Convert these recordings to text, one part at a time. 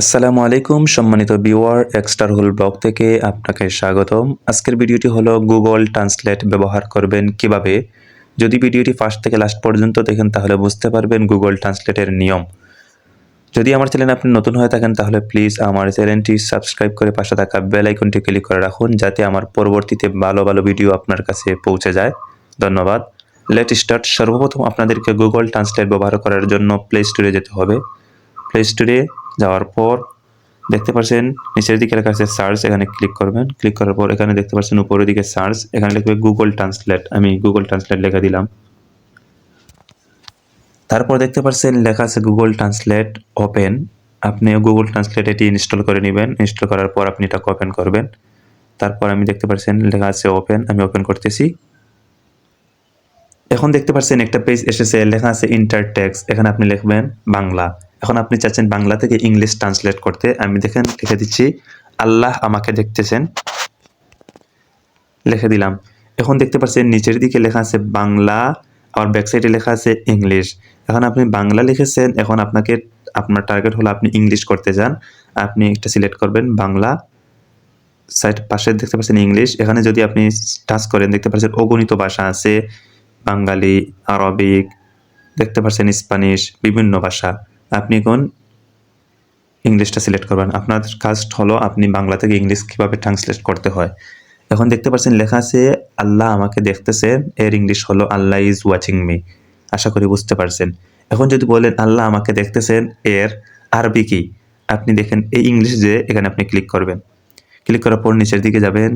আসসালামু আলাইকুম, সম্মানিত ভিউয়ার এক্সটার হোল ব্লগ থেকে আপনাকে স্বাগতম। আজকের ভিডিওটি হলো গুগল ট্রান্সলেট ব্যবহার করবেন কীভাবে। যদি ভিডিওটি ফার্স্ট থেকে লাস্ট পর্যন্ত দেখেন, তাহলে বুঝতে পারবেন গুগল ট্রান্সলেটের নিয়ম। যদি আমার চ্যানেল আপনি নতুন হয়ে থাকেন, তাহলে প্লিজ আমার চ্যানেলটি সাবস্ক্রাইব করে পাশে থাকা বেল আইকনটি ক্লিক করে রাখুন, যাতে আমার পরবর্তীতে ভালো ভালো ভিডিও আপনার কাছে পৌঁছে যায়। ধন্যবাদ। লেট স্টার্ট সর্বপ্রথম আপনাদেরকে গুগল ট্রান্সলেট ব্যবহার করার জন্য প্লে স্টোরে যেতে হবে। প্লে স্টোরে যাওয়ার পর দেখতে পাচ্ছেন নিচের দিকে লেখা আছে সার্চ এখানে ক্লিক করবেন। ক্লিক করার পর এখানে দেখতে পাচ্ছেন উপরের দিকে সার্চ এখানে লিখবে গুগল ট্রান্সলেট আমি গুগল ট্রান্সলেট লেখা দিলাম। তারপর দেখতে পাচ্ছেন লেখা আছে গুগল ট্রান্সলেট ওপেন আপনি গুগল ট্রান্সলেট এটি ইনস্টল করে নেবেন। ইনস্টল করার পর আপনি এটাকে ওপেন করবেন। তারপর আমি দেখতে পাচ্ছেন লেখা আছে ওপেন আমি ওপেন করতেছি। এখন দেখতে পাচ্ছেন একটা পেজ এসেছে, লেখা আছে ইন্টার টেক্স এখানে আপনি লিখবেন বাংলা। এখন আপনি চাচ্ছেন বাংলা থেকে ইংলিশ ট্রান্সলেট করতে, আমি দেখেন, লিখে দিচ্ছি, আল্লাহ আমাকে দেখতেছেন। লিখে দিলাম। এখন দেখতে পাচ্ছেন, নিচের দিকে লেখা আছে বাংলা আর ব্যাকসাইডে লেখা আছে ইংলিশ এখন আপনি বাংলা লিখেছেন, এখন আপনাকে, আপনার টার্গেট হলো আপনি ইংলিশ করতে চান আপনি একটা সিলেক্ট করবেন, বাংলা সাইড পাশে দেখতে পাচ্ছেন ইংলিশ এখানে যদি আপনি টাচ করেন, দেখতে পাচ্ছেন অগণিত ভাষা আছে, বাঙালি, আরবিক, দেখতে পাচ্ছেন স্প্যানিশ বিভিন্ন ভাষা। আপনি কোন ইংলিশটা সিলেক্ট করবেন? আপনার কাজ হলো আপনি বাংলা থেকে ইংলিশ কীভাবে ট্রান্সলেট করতে হয়? এখন দেখতে পাচ্ছেন লেখা আছে, আল্লাহ আমাকে দেখতেছেন এর ইংলিশ হলো, আল্লাহ ইজ ওয়াচিং মি আশা করি বুঝতে পারছেন। এখন যদি বলেন, আল্লাহ আমাকে দেখতেছেন এর আরবি কি? আপনি দেখেন এই ইংলিশ যে, এখানে আপনি ক্লিক করবেন। ক্লিক করার পর নিচের দিকে যাবেন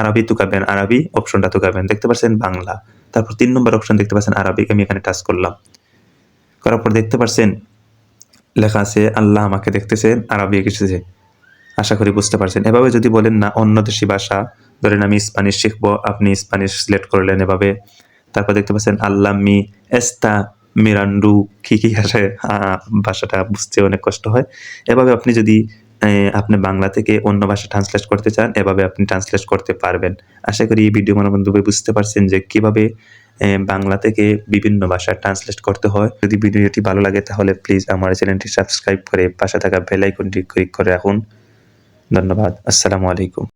আরবি তুকাবেন, আরবি অপশনটা তুকাবেন। দেখতে পাচ্ছেন বাংলা। তারপর তিন নম্বর অপশন দেখতে পাচ্ছেন আরবিক আমি এখানে টাচ করলাম। করার পর দেখতে পাচ্ছেন লেখা আছে, আল্লাহ আমাকে দেখতেছেন আরবিক এসেছে আশা করি বুঝতে পারছেন। এভাবে যদি বলেন না, অন্য দেশি ভাষা, ধরেন আমি স্প্যানিশ শিখব, আপনি স্প্যানিশ সিলেক্ট করলেন এভাবে। তারপর দেখতে পাচ্ছেন আল্লাহ মি এস্তা মিরান্ডু। কী কী আসে? ভাষাটা বুঝতে অনেক কষ্ট হয়। এভাবে আপনি যদি আপনি বাংলা থেকে অন্য ভাষা ট্রান্সলেট করতে চান, এভাবে আপনি ট্রান্সলেট করতে পারবেন। আশা করি এই ভিডিও মনে বন্ধু বুঝতে পারছেন যে কীভাবে বাংলা থেকে বিভিন্ন ভাষায় ট্রান্সলেট করতে হয়। যদি ভিডিওটি ভালো লাগে, তাহলে প্লিজ আমার চ্যানেলটি সাবস্ক্রাইব করে পাশে থাকা বেল আইকনটি ক্লিক করে রাখুন। ধন্যবাদ। আসসালামু আলাইকুম।